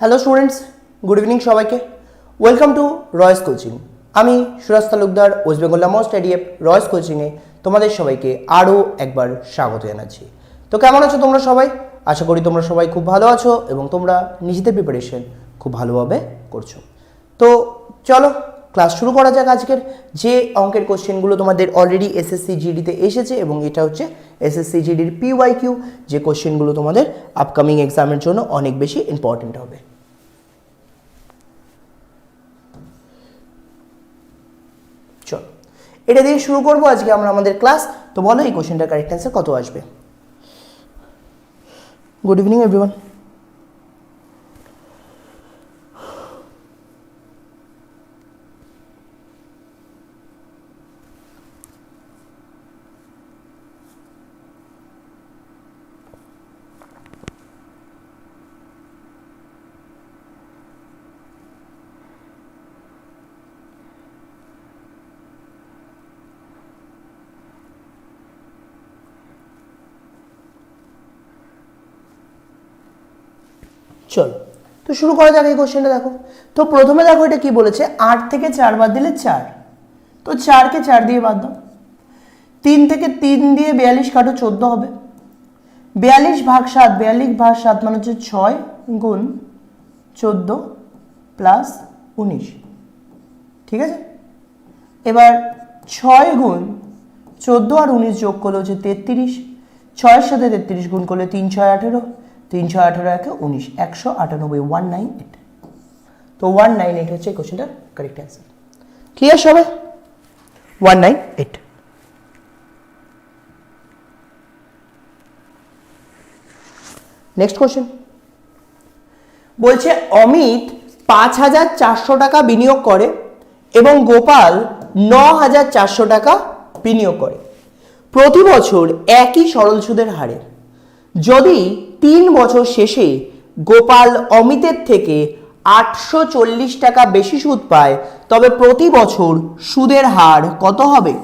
Hello students good evening সবাইকে। Welcome to Royce coaching আমি Suraj Talukdar West Bengal most ADF রয়েস কোচিংয়ে তোমাদের সবাইকে আরও একবার স্বাগত জানাচ্ছি। তো কেমন আছো তোমরা সবাই? আশা করি তোমরা সবাই খুব ভালো আছো এবং তোমরা নিজেদের প্রিপারেশন খুব ভালোভাবে করছ। তো চলো ক্লাস শুরু করা যাক আজকের। যে অঙ্কের কোশ্চেনগুলো তোমাদের অলরেডি এসএসসি জিডিতে এসেছে এবং এটা হচ্ছে এসএসসি জিডির পিওয়াই কিউ যে কোশ্চেনগুলো তোমাদের আপকামিং এক্সামের জন্য অনেক বেশি ইম্পর্টেন্ট হবে। চলো, এটা দিয়ে শুরু করব আজকে আমরা আমাদের ক্লাস তো বলো, এই কোশ্চেনটার কারেক্ট অ্যান্সার কত আসবে? গুড ইভিনিং এভরিওয়ান চলো তো শুরু করা যাক এই কোশ্চেনটা দেখো। তো প্রথমে দেখো এটা কি বলেছে? আট থেকে চার বাদ দিলে চার। তো চারকে চার দিয়ে বাদ দাও। তিন থেকে তিন দিয়ে বিয়াল্লিশ কাটো চোদ্দ হবে। বিয়াল্লিশ ভাগ সাত, বিয়াল্লিশ ভাগ সাত মানে হচ্ছে ছয় গুণ চোদ্দ প্লাস উনিশ। ঠিক আছে? এবার ছয় গুণ চোদ্দ আর উনিশ যোগ করলে হচ্ছে তেত্রিশ। ছয়ের সাথে তেত্রিশ গুণ করলে তিন, ছয় আঠেরো। তিন ছয় আঠেরো একে উনিশ, একশো আটানব্বই ওয়ান নাইন এইট তো ওয়ান নাইন এইট হচ্ছে এই কোশ্চেনটার কারেক্ট অ্যান্সার ক্লিয়ার সবাই? One nine eight next question বলছে, অমিত পাঁচ হাজার চারশো টাকা বিনিয়োগ করে এবং গোপাল ন হাজার চারশো টাকা বিনিয়োগ করে। প্রতি বছর একই সরল সুদের হারে। যদি তিন বছর শেষে গোপাল অমিতের থেকে আটশো চল্লিশ টাকা বেশি সুদ পায়, তবে প্রতি বছর সুদের হার কত হবে?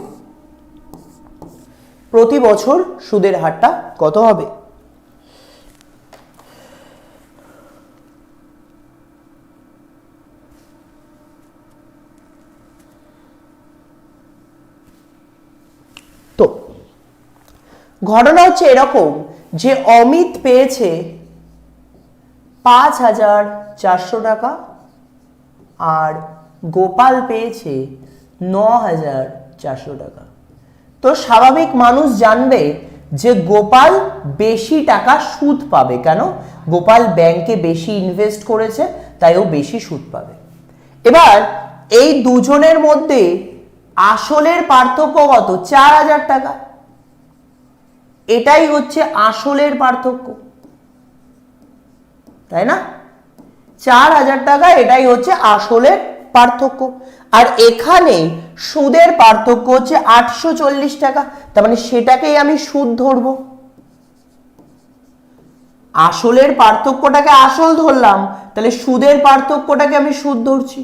প্রতি বছর সুদের হারটা কত হবে? তো, ঘটনা হচ্ছে এরকম যে অমিত পেয়েছে পাঁচ হাজার চারশো টাকা আর গোপাল পেয়েছে ন হাজার চারশো টাকা। তো স্বাভাবিক মানুষ জানবে যে গোপাল বেশি টাকা সুদ পাবে কেন? গোপাল ব্যাংকে বেশি ইনভেস্ট করেছে, তাই ও বেশি সুদ পাবে। এবার এই দুজনের মধ্যে আসলের পার্থক্য কত? চার হাজার টাকা। এটাই হচ্ছে আসলের পার্থক্য। তাই না? চার হাজার টাকা, এটাই হচ্ছে আসলের পার্থক্য। আর এখানে সুদের পার্থক্য হচ্ছে আটশো চল্লিশ টাকা। তার মানে সেটাকেই আমি সুদ ধরবো। আসলের পার্থক্যটাকে আসল ধরলাম, তাহলে সুদের পার্থক্যটাকে আমি সুদ ধরছি।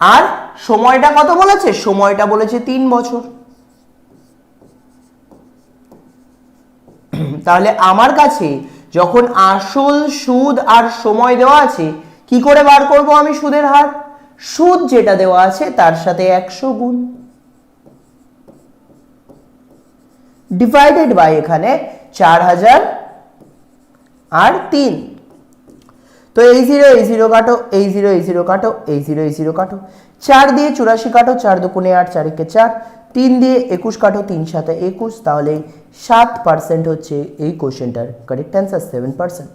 আর সময়টা কত বলেছে? সময়টা বলেছে তিন বছর। তাহলে আমার কাছে যখন আসল সুদ আর সময় দেওয়া আছে, কি করে বার করব আমি সুদের হার? সুদ যেটা দেওয়া আছে তার সাথে একশো গুণ। ডিভাইডেড বাই এখানে চার হাজার আর তিন। তো এই জিরো এই জিরো কাটো, এই জিরো এই জিরো কাটো, এই জিরো এই জিরো কাটো। চার দিয়ে চুরাশি কাটো, চার দুকুনে আট, চারিকে চার। তিন দিয়ে একুশ কাটো তিন সাথে একুশ, তাহলে সাত পার্সেন্ট হচ্ছে এই কোশ্চেনটার কারেক্ট অ্যান্সার সেভেন পার্সেন্ট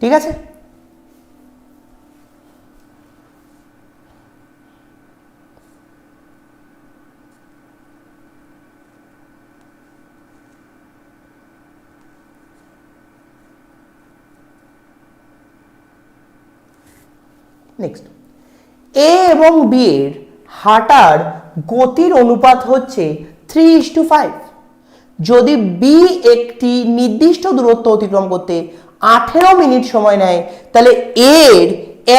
ঠিক আছে? নেক্সট এ এবং বি এর হাঁটার গতির অনুপাত হচ্ছে থ্রি ইস টু ফাইভ যদি বি একটি নির্দিষ্ট দূরত্ব অতিক্রম করতে আঠেরো মিনিট সময় নেয়, তাহলে এর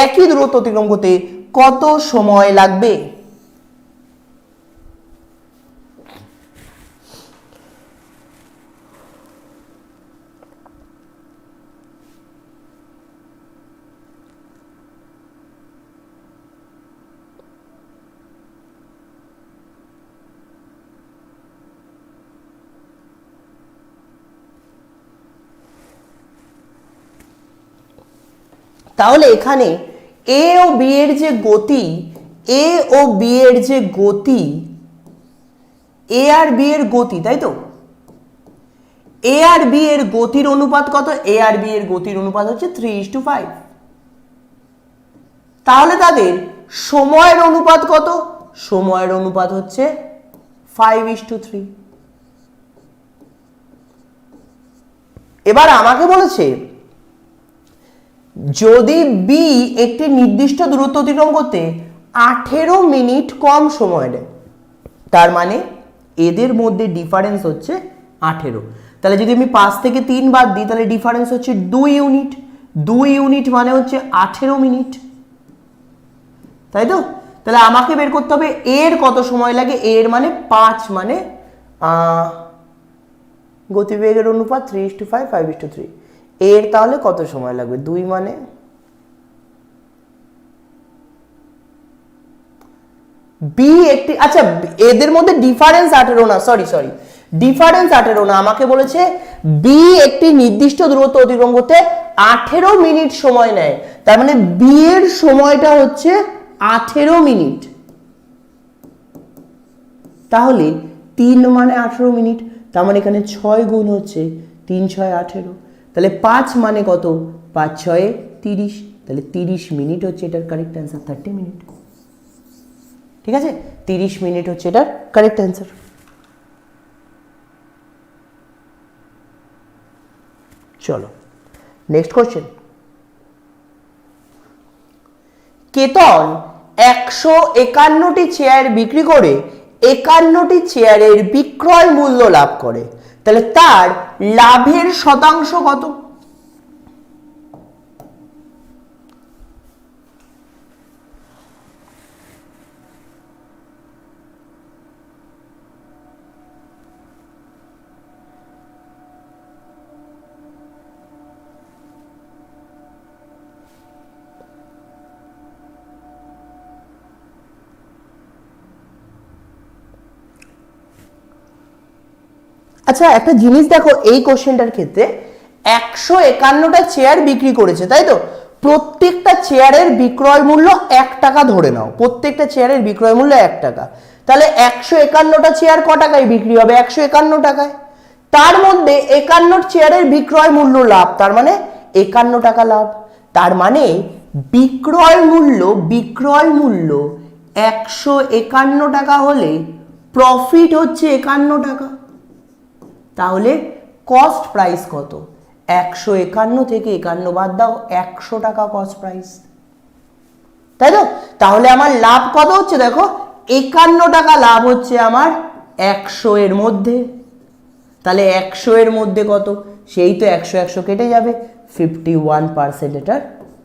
একই দূরত্ব অতিক্রম করতে কত সময় লাগবে? তাহলে এখানে এ ও বি এর যে গতি এ ও বি এর যে গতি এ আর বি এর গতি, তাই তো? এ আর বি এর গতির অনুপাত কত? এ আর বি এর গতির অনুপাত হচ্ছে থ্রি ইস টু ফাইভ তাহলে তাদের সময়ের অনুপাত কত? সময়ের অনুপাত হচ্ছে ফাইভ ইস টু থ্রি এবার আমাকে বলেছে যদি বি একটি নির্দিষ্ট দূরত্ব অতিক্রম করতে আঠেরো মিনিট কম সময় নেয়, তার মানে এদের মধ্যে ডিফারেন্স হচ্ছে আঠেরো। তাহলে যদি আমি পাঁচ থেকে তিন বাদ দিই, তাহলে ডিফারেন্স হচ্ছে দুই ইউনিট দুই ইউনিট মানে হচ্ছে আঠেরো মিনিট। তাই তো? তাহলে আমাকে বের করতে হবে এর কত সময় লাগে? এর মানে পাঁচ মানে গতিবেগের অনুপাত three is to five five is to three এর তাহলে কত সময় লাগবে? দুই মানে? বি একটি আচ্ছা এদের মধ্যে ডিফারেন্স আঠেরো না সরি সরি ডিফারেন্স আঠেরো না, আমাকে বলেছে বি একটি নির্দিষ্ট দূরত্ব অতিক্রম করতে আঠেরো মিনিট সময় নেয়। তার মানে বি এর সময়টা হচ্ছে আঠেরো মিনিট। তাহলে তিন মানে আঠেরো মিনিট, তার মানে এখানে ছয় গুণ হচ্ছে তিন, ছয়, আঠেরো। তাহলে পাঁচ মানে কত? পাঁচ ছয়ে তিরিশ। তাহলে তিরিশ মিনিট হচ্ছে এটার কারেক্ট অ্যান্সার থার্টি মিনিট ঠিক আছে? তিরিশ মিনিট হচ্ছে এটার কারেক্ট অ্যান্সার চলো নেক্সট কোশ্চেন কেতন একশো একান্নটি চেয়ার বিক্রি করে একান্নটি চেয়ারের বিক্রয় মূল্য লাভ করে। তাহলে তার লাভের শতাংশ কত? আচ্ছা একটা জিনিস দেখো, এই কোশ্চেনটার ক্ষেত্রে একশো একান্নটা চেয়ার বিক্রি করেছে, তাই তো? প্রত্যেকটা চেয়ারের বিক্রয় মূল্য এক টাকা ধরে নাও। প্রত্যেকটা চেয়ারের বিক্রয় মূল্য এক টাকা। তাহলে একশো একান্নটা চেয়ার ক টাকায় বিক্রি হবে? একশো একান্ন টাকায়। তার মধ্যে একান্ন চেয়ারের বিক্রয় মূল্য লাভ, তার মানে একান্ন টাকা লাভ। তার মানে বিক্রয় মূল্য বিক্রয় মূল্য একশো একান্ন টাকা হলে প্রফিট হচ্ছে একান্ন টাকা। তাহলে কস্ট প্রাইস কত? একশো একান্ন থেকে একান্ন বাদ দাও, একশো টাকা কস্ট প্রাইস তাই তো? তাহলে আমার লাভ কত হচ্ছে দেখো? একান্ন টাকা লাভ হচ্ছে আমার একশো এর মধ্যে। তাহলে একশো এর মধ্যে কত? সেই তো একশো একশো কেটে যাবে। ফিফটি ওয়ান পার্সেন্ট এটার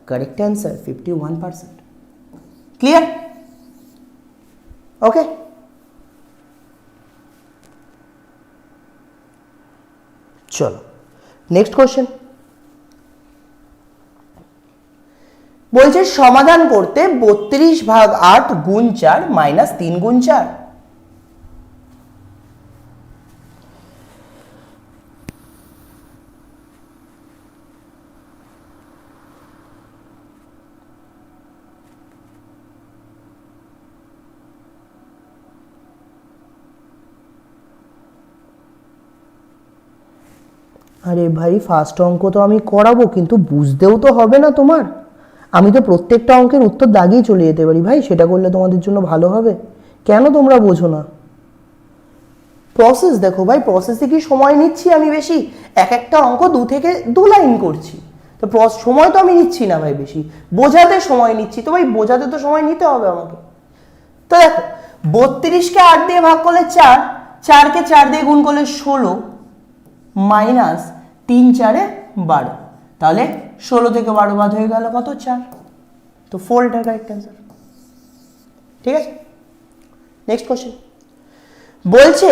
correct answer fifty one percent clear okay চলো নেক্সট কোশ্চেন বলছে সমাধান করতে বত্রিশ ভাগ আট গুণ চার মাইনাস তিন গুণ চার। আরে ভাই ফার্স্ট অঙ্ক তো আমি করাবো, কিন্তু বুঝতেও তো হবে না তোমার। আমি তো প্রত্যেকটা অঙ্কের উত্তর দাগিয়ে চলে যেতে পারি ভাই, সেটা করলে তোমাদের জন্য ভালো হবে। কেন তোমরা বোঝো না? প্রসেস দেখো ভাই প্রসেসে কি সময় নিচ্ছি আমি বেশি? এক একটা অঙ্ক দু থেকে দু লাইন করছি। তো সময় তো আমি নিচ্ছি না ভাই বেশি। বোঝাতে সময় নিচ্ছি। তো ভাই, বোঝাতে তো সময় নিতে হবে আমাকে। তো দেখো, বত্রিশকে আট দিয়ে ভাগ করলে চার, চারকে চার দিয়ে গুণ করলে ষোলো মাইনাস তিন চারে বারো। তাহলে ষোলো থেকে বারো বাদ হয়ে গেল কত? চার। তো ফোর এটার কারেক্ট অ্যান্সার ঠিক আছে? নেক্সট কোশ্চেন বলছে,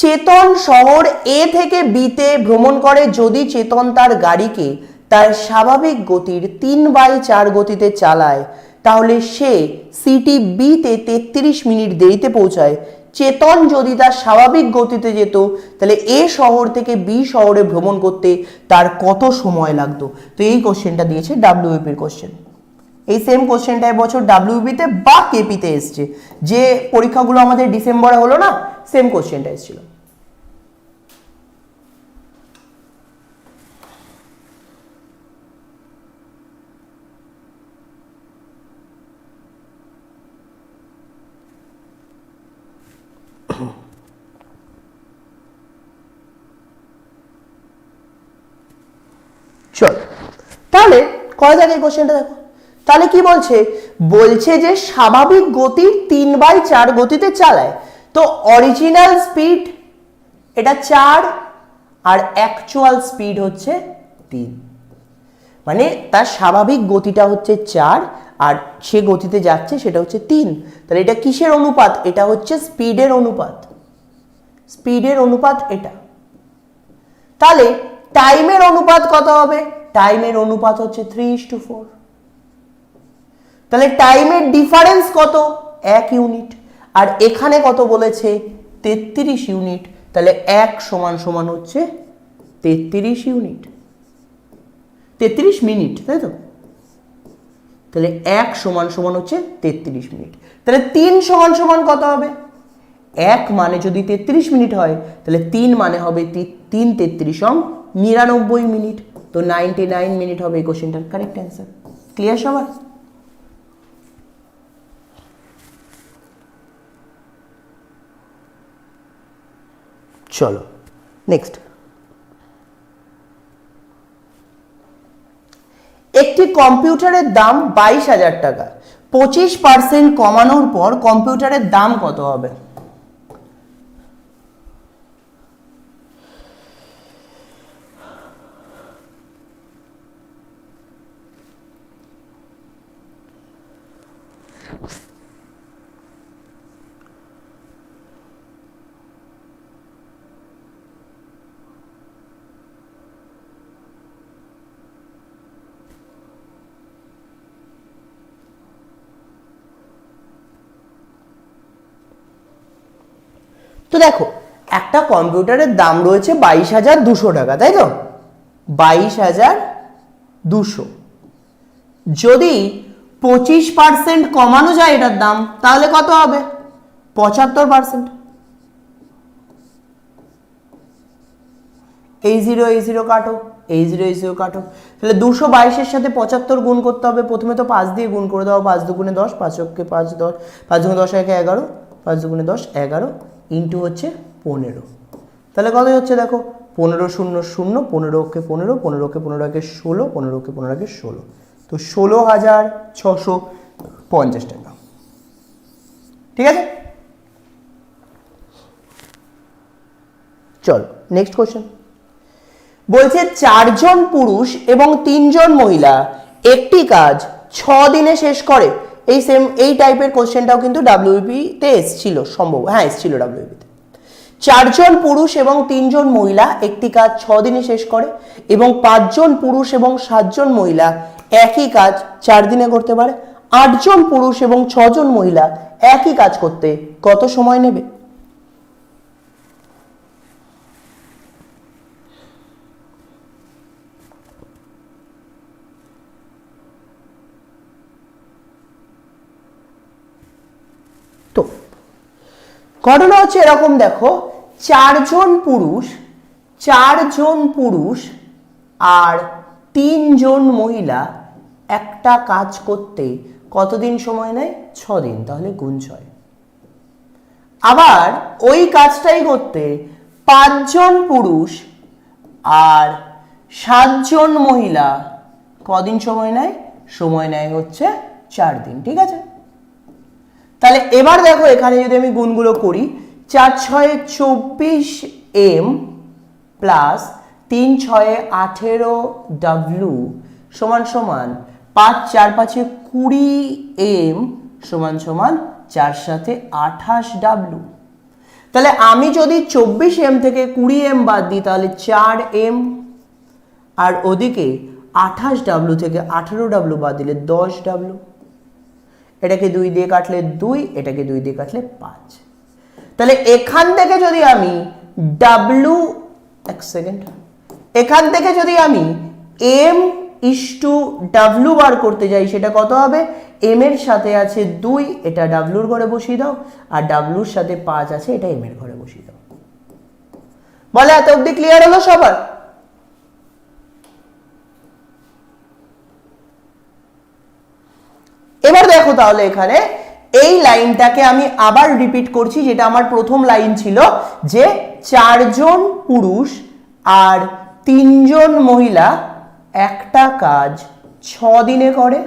চেতন শহর এ থেকে বিতে ভ্রমণ করে যদি চেতন তার গাড়িকে তার স্বাভাবিক গতির তিন বাই চার গতিতে চালায়, তাহলে সে সিটি বিতে তেত্রিশ মিনিট দেরিতে পৌঁছায়। চেতন যদি তার স্বাভাবিক গতিতে যেত, তাহলে এ শহর থেকে বি শহরে ভ্রমণ করতে তার কত সময় লাগতো? তো এই কোশ্চেনটা দিয়েছে ডাব্লিউপির কোশ্চেন এই সেম কোশ্চেনটা এবছর ডাব্লিউবিতে বা কেপিতে এসছে। যে পরীক্ষাগুলো আমাদের ডিসেম্বরে হলো না সেম কোশ্চেনটা এসেছিল চল কয় এই কোশ্চেনটা দেখো? তাহলে কি বলছে? বলছে যে স্বাভাবিক গতির তিন বাই চার গতিতে চালায়। তো অরিজিনাল স্পিড এটা চার আর অ্যাকচুয়াল স্পিড হচ্ছে তিন। মানে তার স্বাভাবিক গতিটা হচ্ছে চার আর সে গতিতে যাচ্ছে সেটা হচ্ছে তিন। তাহলে এটা কিসের অনুপাত? এটা হচ্ছে স্পিডের অনুপাত। স্পিডের অনুপাত এটা। তাহলে টাইমের অনুপাত কত হবে? টাইমের অনুপাত হচ্ছে থ্রি ইস টু ফোর। তাহলে টাইমের ডিফারেন্স কত? এক ইউনিট। আর এখানে কত বলেছে? তেত্রিশ ইউনিট। তাহলে এক সমান সমান হচ্ছে তেত্রিশ ইউনিট। তেত্রিশ মিনিট, তাই তো? তাহলে এক সমান সমান হচ্ছে তেত্রিশ মিনিট। তাহলে তিন সমান সমান কত হবে? এক মানে যদি তেত্রিশ মিনিট হয়, তাহলে তিন মানে হবে তিন তেত্রিশ অং নিরানব্বই মিনিট। তো নাইনটি নাইন মিনিট হবে এই কোশ্চেনটার কারেক্ট অ্যান্সার ক্লিয়ার সবার? চলো নেক্সট একটি কম্পিউটারের দাম বাইশ হাজার টাকা। পঁচিশ পার্সেন্ট কমানোর পর কম্পিউটারের দাম কত হবে? তো দেখো, একটা কম্পিউটারের দাম রয়েছে বাইশ হাজার দুশো টাকা, তাই তো? বাইশ হাজার দুশো। যদি পঁচিশ পার্সেন্ট কমানো যায় এটার দাম, তাহলে কত হবে? পঁচাত্তর পার্সেন্ট। এই জিরো এই জিরো কাটো, এই জিরো এই জিরো কাটো। তাহলে দুশো বাইশের সাথে পঁচাত্তর গুণ করতে হবে, প্রথমে তো পাঁচ দিয়ে গুণ করে দাও, পাঁচ দুগুণে দশ, পাঁচ অক্ষে পাঁচ দশ, পাঁচ দুগুণে দশ, একে এগারো, পাঁচ দুগুণে দশ, এগারো। ইন্টু হচ্ছে পনেরো। তাহলে কত হচ্ছে দেখো? পনেরো শূন্য শূন্য পনেরো অক্ষে পনেরো পনেরো অক্ষে পনেরো একে ষোলো পনেরো অক্ষে পনেরো একে ষোলো। তো ষোলো হাজার ছশো পঞ্চাশ টাকা। ঠিক আছে? চল নেক্সট কোশ্চেন বলছে চারজন পুরুষ এবং তিনজন মহিলা একটি কাজ ছ দিনে শেষ করে। এই সেম এই টাইপের কোশ্চেনটাও কিন্তু ডাব্লিউবিতে এসছিল, সম্ভব হ্যাঁ এসছিল ডাব্লিউবিতে চারজন পুরুষ এবং তিনজন মহিলা, একটি কাজ ছ দিনে শেষ করে এবং পাঁচজন পুরুষ এবং সাতজন মহিলা একই কাজ চার দিনে করতে পারে। আটজন পুরুষ এবং ছজন মহিলা একই কাজ করতে কত সময় নেবে তো ঘটনা হচ্ছে এরকম, দেখো, চারজন পুরুষ চারজন পুরুষ আর তিনজন মহিলা একটা কাজ করতে কতদিন সময় নেয়? দিন তাহলে গুণ ছয়। আবার ওই কাজটাই করতে পাঁচজন পুরুষ আর সাতজন মহিলা কদিন সময় নেয়? সময় নেয় হচ্ছে চার দিন ঠিক আছে? তাহলে এবার দেখো এখানে যদি আমি গুণগুলো করি, চার ছয়ে চব্বিশ এম প্লাস তিন ছয়ে আঠেরো ডাব্লু সমান সমান পাঁচ, চার পাঁচে কুড়ি এম সমান সমান চার সাথে আঠাশ ডাব্লু তাহলে আমি যদি চব্বিশ এম থেকে কুড়ি এম বাদ দিই, তাহলে চার এম। আর ওদিকে আঠাশ ডাব্লু থেকে আঠেরো ডাব্লু বাদ দিলে দশ ডাব্লু এটাকে দুই দিয়ে কাটলে দুই, এটাকে দুই দিয়ে কাটলে পাঁচ। তাহলে এখান থেকে যদি আমি ডাব্লু এক সেকেন্ড। এখান থেকে যদি আমি এম ইস টু ডাব্লু বার করতে যাই, সেটা কত হবে? এম এর সাথে আছে দুই, এটা ডাব্লুর ঘরে বসিয়ে দাও। আর ডাব্লুর সাথে পাঁচ আছে, এটা এম এর ঘরে বসিয়ে দাও। বলে, এত অব্দি ক্লিয়ার হলো সবার? এবার দেখো তাহলে এখানে এই লাইনটাকে আমি আবার রিপিট করছি, যেটা আমার প্রথম লাইন ছিল, যে চারজন পুরুষ আর তিনজন মহিলা একটা কাজ ছ দিনে করে।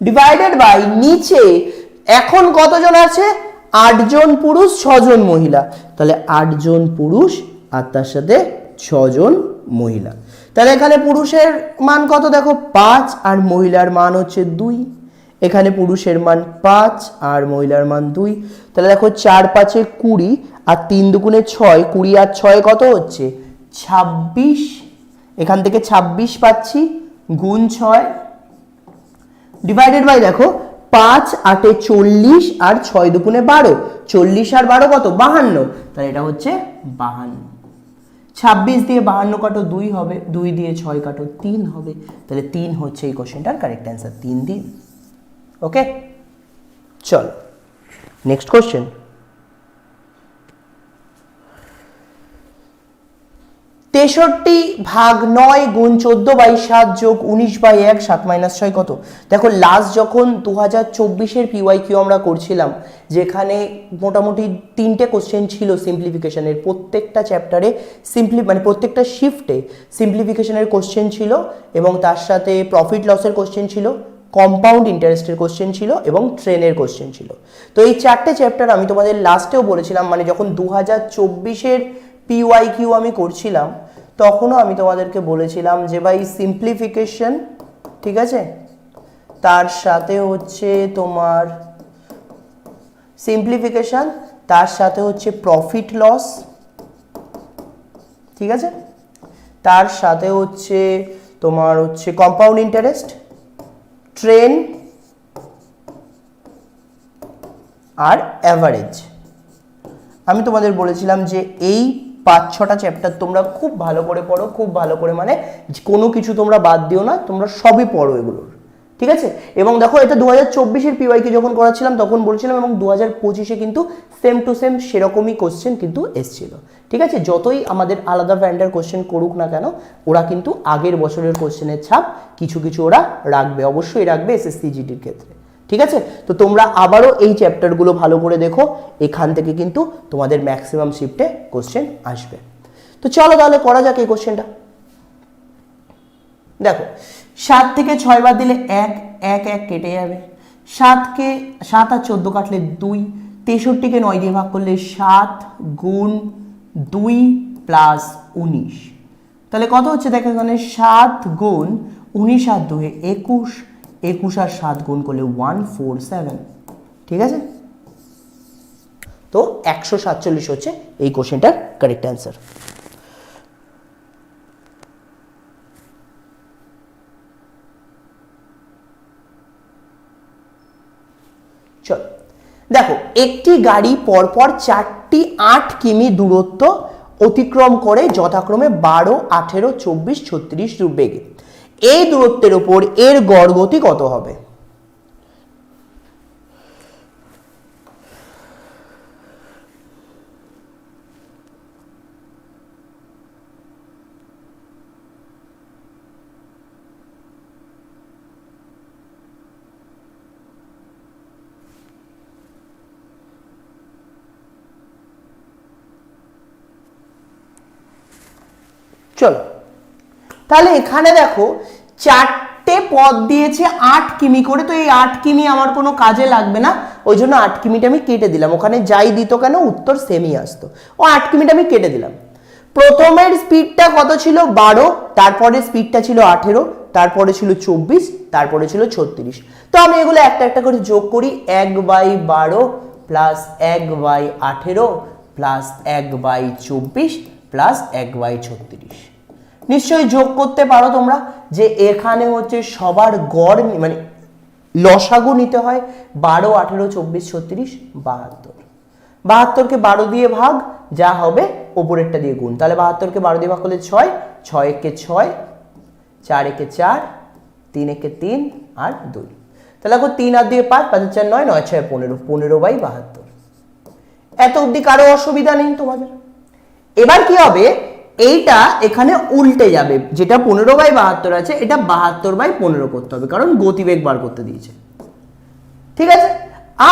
ডিভাইডেড বাই নিচে এখন কতজন আছে? আটজন পুরুষ, ছজন মহিলা। তাহলে আটজন পুরুষ আর তার সাথে ছজন মহিলা। তাহলে এখানে পুরুষের মান কত দেখো? পাঁচ আর মহিলার মান হচ্ছে দুই। এখানে পুরুষের মান পাঁচ আর মহিলার মান দুই। তাহলে দেখো চার পাঁচে কুড়ি আর তিন দুগুণে ছয়, কুড়ি আর ছয় কত হচ্ছে? ছাব্বিশ। এখান থেকে ছাব্বিশ পাচ্ছি, গুণ ছয়। ডিভাইডেড বাই দেখো, পাঁচ আটে চল্লিশ আর ছয় দুগুণে বারো। চল্লিশ আর বারো কত? বাহান্ন। তাহলে এটা হচ্ছে বাহান্ন। ছাব্বিশ দিয়ে বাহান্ন কাটো দুই হবে, দুই দিয়ে ছয় কাটো তিন হবে। তাহলে তিন হচ্ছে এই কোশ্চেনটার কারেক্ট অ্যান্সার তিন দিন ওকে চলো নেক্সট কোশ্চেন তেষট্টি ভাগ নয় গুণ চোদ্দ বাই সাত যোগ উনিশ বাই এক, সাত মাইনাস ছয় কত? দেখো লাস্ট যখন দু হাজার চব্বিশের পিওয়াই কিউ আমরা করছিলাম, যেখানে মোটামুটি তিনটে কোশ্চেন ছিল সিম্পলিফিকেশনের প্রত্যেকটা চ্যাপ্টারে সিম্পলি মানে প্রত্যেকটা শিফটে সিম্পলিফিকেশনের কোশ্চেন ছিল এবং তার সাথে প্রফিট লসের কোশ্চেন ছিল। কম্পাউন্ড ইন্টারেস্টের কোশ্চেন ছিল এবং ট্রেনের কোশ্চেন ছিল। তো এই চারটে চ্যাপ্টার আমি তোমাদের লাস্টেও বলেছিলাম মানে যখন দু হাজার চব্বিশের পিওয়াই কিউ আমি করছিলাম, তখনও আমি তোমাদেরকে বলেছিলাম যে ভাই সিম্পলিফিকেশন ঠিক আছে? তার সাথে হচ্ছে তোমার সিম্পলিফিকেশন তার সাথে হচ্ছে প্রফিট লস ঠিক আছে? তার সাথে হচ্ছে তোমার হচ্ছে কম্পাউন্ড ইন্টারেস্ট ট্রেন আর অ্যাভারেজ আমি তোমাদের বলেছিলাম যে এই পাঁচ ছটা চ্যাপ্টার তোমরা খুব ভালো করে পড়ো, খুব ভালো করে মানে কোনো কিছু তোমরা বাদ দিও না, তোমরা সবই পড়ো এগুলোর। ঠিক আছে? এবং দেখো, এটা দু হাজার চব্বিশের পিওয়াইকে যখন করাচ্ছিলাম, তখন বলছিলাম এবং দু হাজার পঁচিশে কিন্তু সেম টু সেম সেরকমই কোশ্চেন কিন্তু এসছিল। ঠিক আছে? যতই আমাদের আলাদা ব্র্যান্ডের কোশ্চেন করুক না কেন, ওরা কিন্তু আগের বছরের কোশ্চেনের ছাপ কিছু কিছু ওরা রাখবে। অবশ্যই রাখবে এসএসসি জিডির ক্ষেত্রে। ঠিক আছে? তো তোমরা আবারও এই চ্যাপ্টারগুলো ভালো করে দেখো, এখান থেকে কিন্তু তোমাদের ম্যাক্সিমাম শিফটে কোশ্চেন আসবে। তো চলো তাহলে করা যাক এই কোশ্চেনটা দেখো সাত থেকে ছয় বার দিলে এক এক এক কেটে যাবে। সাতকে, সাত আর চোদ্দ কাটলে দুই, তেষট্টিকে নয় দিয়ে ভাগ করলে সাত গুণ দুই প্লাস উনিশ। তাহলে কত হচ্ছে দেখো এখানে? সাত গুণ উনিশ আর দুয়ে একুশ একুশ আর সাত গুণ করলে ওয়ান ফোর সেভেন। ঠিক আছে? তো একশো সাতচল্লিশ হচ্ছে এই কোশ্চেনটার কারেক্ট অ্যান্সার চল। দেখো, একটি গাড়ি পরপর চারটি আট কিমি দূরত্ব অতিক্রম করে যথাক্রমে বারো, আঠেরো, চব্বিশ, ছত্রিশ বেগে এই দূরত্বের ওপর এর গড় গতি কত হবে চলো তাহলে এখানে দেখো চারটে পদ দিয়েছে আট কিমি করে, তো এই আট কিমি আমার কোনো কাজে লাগবে না। ওই জন্য আট কিমিটা আমি কেটে দিলাম। ওখানে যাই দিত কেন? উত্তর সেমই আসতো। ও আট কিমিটা আমি কেটে দিলাম। প্রথমের স্পিডটা কত ছিল? বারো তারপরে স্পিডটা ছিল আঠেরো, তারপরে ছিল চব্বিশ, তারপরে ছিল ছত্রিশ। তো আমি এগুলো একটা একটা করে যোগ করি। এক বাই বারো প্লাস এক বাই আঠেরো প্লাস এক বাই চব্বিশ প্লাস এক বাই ছত্রিশ। নিশ্চয়ই যোগ করতে পারো তোমরা, যে এখানে হচ্ছে সবার গড় মানে লসাগু নিতে হয় বারো, আঠেরো, চব্বিশ, ছত্রিশ, বাহাত্তর। বাহাত্তরকে বারো দিয়ে ভাগ, যা হবে ওপরেরটা দিয়ে গুণ। তাহলে বাহাত্তরকে বারো দিয়ে ভাগ করলে ছয় ছয় একে ছয়, চার একে চার, তিন একে তিন, আর দুই। তাহলে দেখো তিন আর দিয়ে পাঁচ পাঁচ চার নয় নয়, ছয়, পনেরো পনেরো বাই বাহাত্তর। এত অবধি কারও অসুবিধা নেই তোমাদের। এবার কি হবে? এইটা এখানে উল্টে যাবে। যেটা পনেরো বাই বাহাত্তর আছে, এটা বাহাত্তর বাই পনেরো করতে হবে, কারণ গতিবেগ বার করতে দিয়েছে। ঠিক আছে?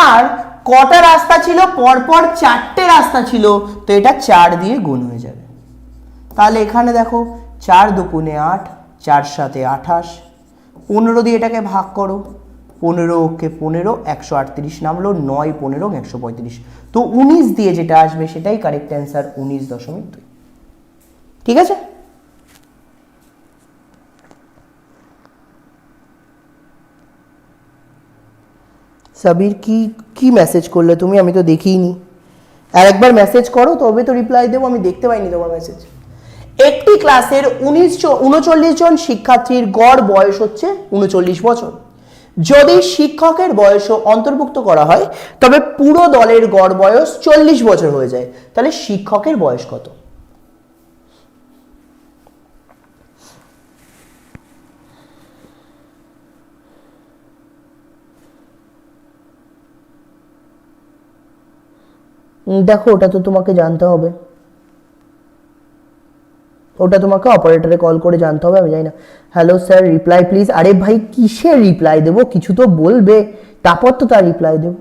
আর কটা রাস্তা ছিল? পরপর চারটে রাস্তা ছিল, তো এটা চার দিয়ে গুণ হয়ে যাবে। তাহলে এখানে দেখো, চার দুপুনে আট, চার সাথে আঠাশ, পনেরো দিয়ে এটাকে ভাগ করো পনেরো ওকে পনেরো, একশো আটত্রিশ নামলো, নয় পনেরো, একশো পঁয়ত্রিশ। তো উনিশ দিয়ে যেটা আসবে, সেটাই কারেক্ট অ্যান্সার উনিশ দশমিক দুই। ঠিক আছে? সাবির কি কি মেসেজ করলে তুমি? আমি তো দেখিনি। আর একবার মেসেজ করো, তবে তো রিপ্লাই দেবো। আমি দেখতে পাইনি তোমার মেসেজ একটি ক্লাসের উনিশ উনচল্লিশ জন শিক্ষার্থীর গড় বয়স হচ্ছে উনচল্লিশ বছর। যদি শিক্ষকের বয়সও অন্তর্ভুক্ত করা হয়, তবে পুরো দলের গড় বয়স চল্লিশ বছর হয়ে যায়। তাহলে শিক্ষকের বয়স কত? দেখো, ওটা তো তোমাকে জানতে হবে। ওটা তোমাকে অপারেটরে কল করে জানতে হবে, আমি জানি না। Hello sir, reply please. আরে ভাই কিসে রিপ্লাই দেবো? কিছু তো বলবে। তারপর তো তার রিপ্লাই দেবো।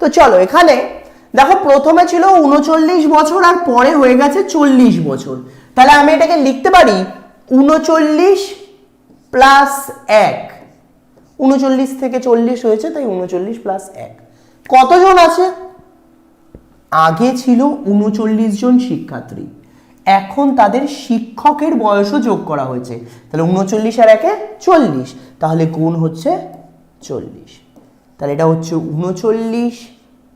তো চলো, এখানে দেখো, প্রথমে ছিল উনচল্লিশ বছর আর পরে হয়ে গেছে চল্লিশ বছর। তাহলে আমি এটাকে লিখতে পারি, উনচল্লিশ প্লাস এক। উনচল্লিশ থেকে চল্লিশ হয়েছে, তাই উনচল্লিশ প্লাস এক। কতজন আছে? আগে ছিল উনচল্লিশ জন শিক্ষার্থী। এখন তাদের শিক্ষকের বয়সও যোগ করা হয়েছে। তাহলে উনচল্লিশ আর একে চল্লিশ। তাহলে গুণ হচ্ছে চল্লিশ। তাহলে এটা হচ্ছে উনচল্লিশ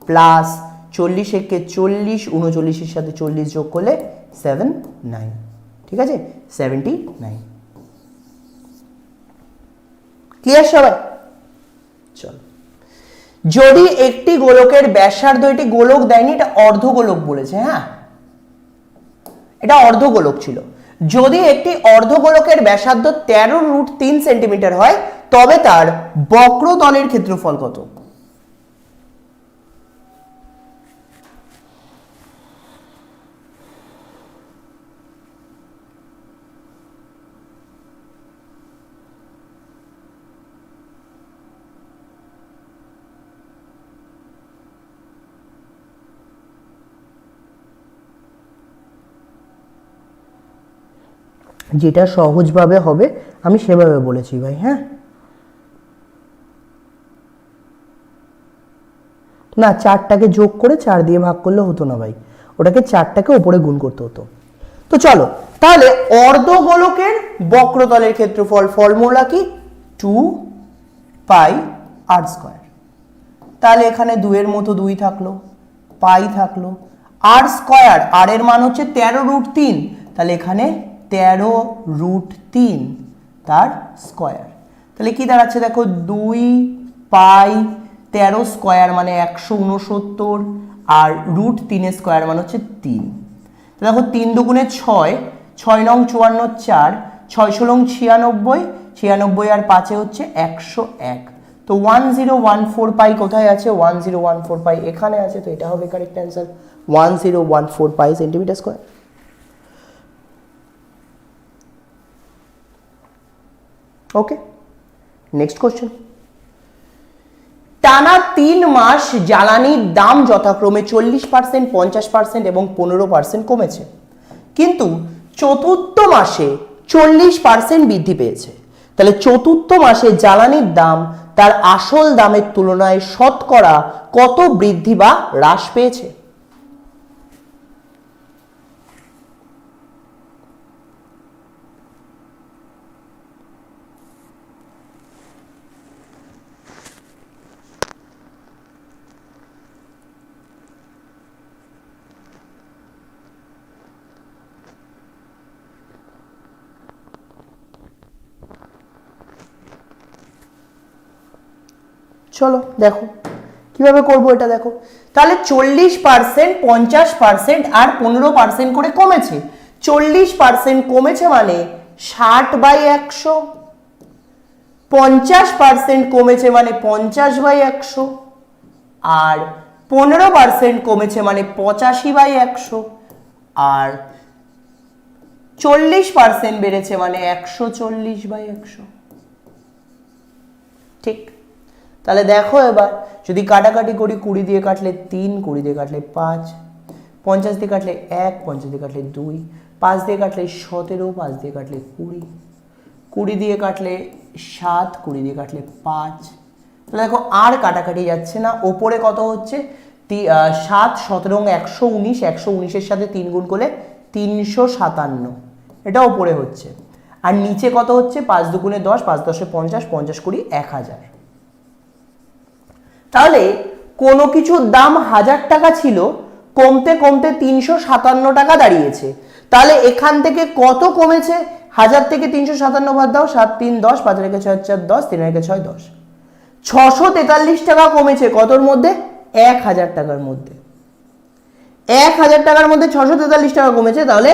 প্লাস চল্লিশ একে চল্লিশ, উনচল্লিশের সাথে চল্লিশ যোগ করলে সেভেন নাইন ঠিক আছে? সেভেন্টি নাইন ক্লিয়ার সবাই? চলো। যদি একটি গোলকের ব্যাসার্ধ, এটি গোলক দেয়নি, এটা অর্ধগোলক বলেছে হ্যাঁ? এটা অর্ধ অর্ধগোলক ছিল। যদি একটি অর্ধ গোলকের ব্যাসার্ধ তেরো রুট তিন সেন্টিমিটার হয়, তবে তার বক্রতলের ক্ষেত্রফল কত? যেটা সহজভাবে হবে, আমি সেভাবে বলেছি ভাই হ্যাঁ? না, চারটাকে যোগ করে চার দিয়ে ভাগ করলে হতো না ভাই। ওটাকে চারটাকে ওপরে গুণ করতে হতো। তো চলো, তাহলে অর্ধগোলকের বক্রতলের ক্ষেত্রফল ফর্মুলা কি? Two pi r square. তাহলে এখানে দুয়ের মতো দুই থাকল, পাই থাকল। আর স্কোয়ার, আর এর মান হচ্ছে তেরো রুট তিন। তাহলে এখানে তেরো রুট তিন তার স্কোয়ার। তাহলে কি দাঁড়াচ্ছে দেখো? দুই পাই তেরো স্কোয়ার মানে একশো উনসত্তর আর রুট তিনের স্কোয়ার মানে হচ্ছে তিন। দেখো তিন দুগুণে ছয় ছয় নং চুয়ান্ন চার, ছয় ষোলং ছিয়ানব্বই ছিয়ানব্বই আর পাঁচে হচ্ছে একশো এক। তো one zero one four pi কোথায় আছে? One zero one four pi এখানে আছে, তো এটা হবে correct answer one zero one four pi centimetre square okay next question টানা তিন মাস জ্বালানির দাম যথাক্রমে চল্লিশ পার্সেন্ট পঞ্চাশ পার্সেন্ট এবং পনেরো পার্সেন্ট কমেছে। কিন্তু চতুর্থ মাসে চল্লিশ পার্সেন্ট বৃদ্ধি পেয়েছে। তাহলে চতুর্থ মাসে জ্বালানির দাম তার আসল দামের তুলনায় শতকরা কত বৃদ্ধি বা হ্রাস পেয়েছে? চলো, দেখো। কীভাবে করব এটা দেখো? তাহলে চল্লিশ পার্সেন্ট পঞ্চাশ পার্সেন্ট আর পনেরো পার্সেন্ট করে কমেছে। চল্লিশ পার্সেন্ট কমেছে মানে ষাট বাই একশো। পঞ্চাশ পার্সেন্ট কমেছে মানে পঞ্চাশ বাই একশো। আর পনেরো পার্সেন্ট কমেছে মানে পঁচাশি বাই একশো। আর চল্লিশ পার্সেন্ট বেড়েছে মানে একশো চল্লিশ বাই একশো। ঠিক? তাহলে দেখো এবার, যদি কাটাকাটি করি কুড়ি দিয়ে কাটলে তিন, কুড়ি দিয়ে কাটলে পাঁচ, পঞ্চাশ দিয়ে কাটলে এক, পঞ্চাশ দিয়ে কাটলে দুই, পাঁচ দিয়ে কাটলে সতেরো, পাঁচ দিয়ে কাটলে কুড়ি কুড়ি দিয়ে কাটলে সাত, কুড়ি দিয়ে কাটলে পাঁচ। তাহলে দেখো আর কাটাকাটি যাচ্ছে না, ওপরে কত হচ্ছে? সাত, সতেরো একশো উনিশ, একশো উনিশের সাথে তিন গুণ করলে তিনশো সাতান্ন। এটা ওপরে হচ্ছে। আর নিচে কত হচ্ছে? পাঁচ দুগুণে দশ, পাঁচ দশে পঞ্চাশ পঞ্চাশ কুড়ি, এক হাজার। তাহলে কোনো কিছুর দাম হাজার টাকা ছিল, কমতে কমতে তিনশো সাতান্ন টাকা দাঁড়িয়েছে। তাহলে এখান থেকে কত কমেছে? হাজার থেকে তিনশো সাতান্ন বাদ দাও, সাত, তিন, দশ, পাঁচ রেখে ছয়, চার, দশ, তিন রেখে ছয়, দশ। ছশো তেতাল্লিশ টাকা কমেছে কতর মধ্যে? এক হাজার টাকার মধ্যে। এক হাজার টাকার মধ্যে ছশো তেতাল্লিশ টাকা কমেছে, তাহলে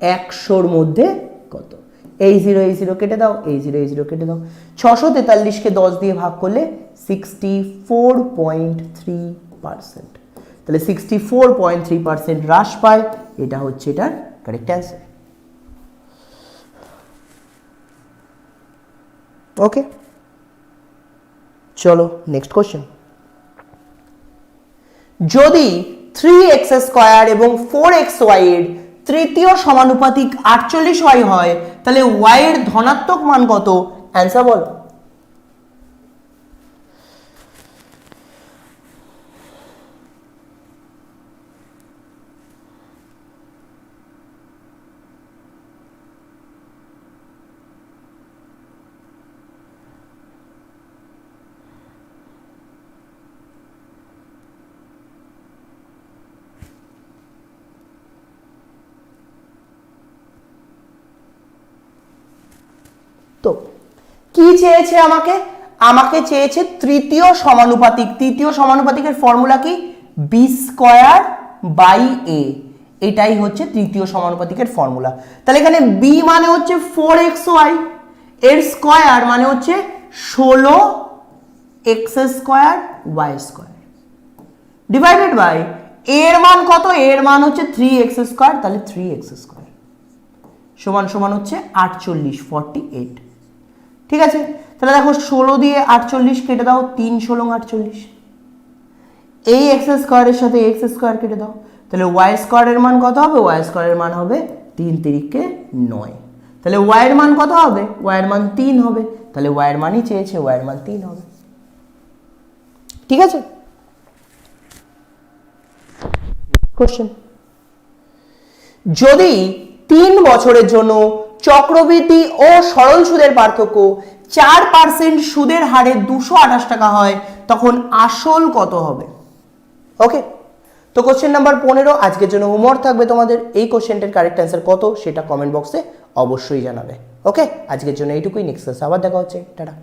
একশোর মধ্যে এই জিরো এই জিরো কেটে দাও এই জিরো এই জিরো কেটে দাও। ছশো তেতাল্লিশকে দশ দিয়ে ভাগ করলে sixty four point three percent তাহলে sixty four point three percent হ্রাস পায়, এটা হচ্ছে এটার কারেক্ট অ্যান্সার ওকে চলো নেক্সট কোশ্চেন যদি থ্রি এক্স স্কোয়ার এবং ফোর এক্স ওয়াই এর তৃতীয় সমানুপাতিক আটচল্লিশ ওয়াই হয় তাহলে ওয়াই এর ধনাত্মক মান কত? অ্যান্সার বল তো কি চেয়েছে আমাকে? আমাকে চেয়েছে তৃতীয় সমানুপাতিক। তৃতীয় সমানুপাতিকের ফর্মুলা কি? বি স্কোয়ার বাই এ এটাই হচ্ছে তৃতীয় সমানুপাতিকের ফর্মুলা তাহলে এখানে বি মানে হচ্ছে ফোর এক্স ওয়াই এর স্কোয়ার মানে হচ্ছে ষোলো x square y square divided by এর মান কত? এর মান হচ্ছে থ্রি এক্স স্কোয়ার তাহলে থ্রি এক্স স্কোয়ার সমান সমান হচ্ছে আটচল্লিশ ফর্টি এইট ঠিক আছে? তাহলে দেখো ষোলো দিয়ে আটচল্লিশ কেটে দাও, তিন ষোলো আটচল্লিশ এই এক্স স্কোয়ারের সাথে এক্স স্কোয়ার কেটে দাও। তাহলে ওয়াই স্কোয়ারের মান কত হবে? ওয়াই স্কোয়ারের মান হবে তিন তিরিখকে নয়। তাহলে ওয়াইয়ের মান কত হবে? ওয়াইয়ের মান তিন হবে। তাহলে ওয়াইয়ের মানই চেয়েছে ওয়াইয়ের মান তিন হবে। ঠিক আছে? কোশ্চেন যদি তিন বছরের জন্য চক্রবৃদ্ধি ও সরল সুদের পার্থক্য চার পার্সেন্ট সুদের হারে দুশো আঠাশ টাকা হয়, তখন আসল কত হবে? ওকে তো কোশ্চেন নাম্বার পনেরো, আজকের জন্য হোমওয়ার্ক থাকবে তোমাদের। এই কোশ্চেনটার কারেক্ট অ্যান্সার কত, সেটা কমেন্ট বক্সে অবশ্যই জানাবে। ওকে আজকের জন্য এইটুকুই নেক্সট আবার দেখা হচ্ছে। টাটা।